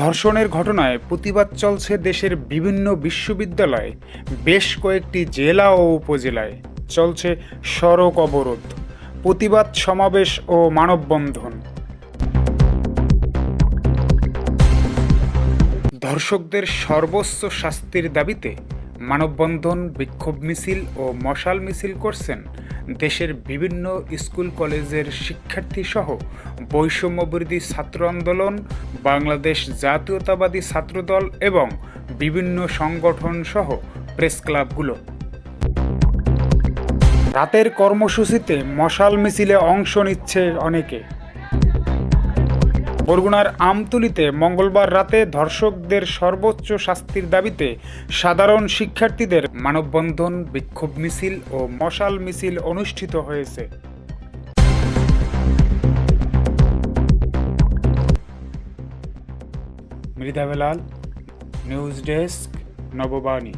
ধর্ষণের ঘটনায় প্রতিবাদ চলছে দেশের বিভিন্ন বিশ্ববিদ্যালয়ে, বেশ কয়েকটি জেলা ও উপজেলায়। চলছে সড়ক অবরোধ, প্রতিবাদ সমাবেশ ও মানববন্ধন। ধর্ষকদের সর্বোচ্চ শাস্তির দাবিতে মানববন্ধন, বিক্ষোভ মিছিল ও মশাল মিছিল করছেন দেশের বিভিন্ন স্কুল, কলেজের শিক্ষার্থী সহ বৈষম্যবিরোধী ছাত্র আন্দোলন, বাংলাদেশ জাতীয়তাবাদী ছাত্রদল এবং বিভিন্ন সংগঠন সহ প্রেস ক্লাবগুলো। রাতের কর্মসূচিতে মশাল মিছিলে অংশ নিচ্ছে অনেকে। বরগুনার আমতুলিতে মঙ্গলবার রাতে ধর্ষকদের সর্বোচ্চ শাস্তির দাবিতে সাধারণ শিক্ষার্থীদের মানববন্ধন, বিক্ষোভ মিছিল ও মশাল মিছিল অনুষ্ঠিত হয়েছে। Mridha Belal, news desk, Nababani.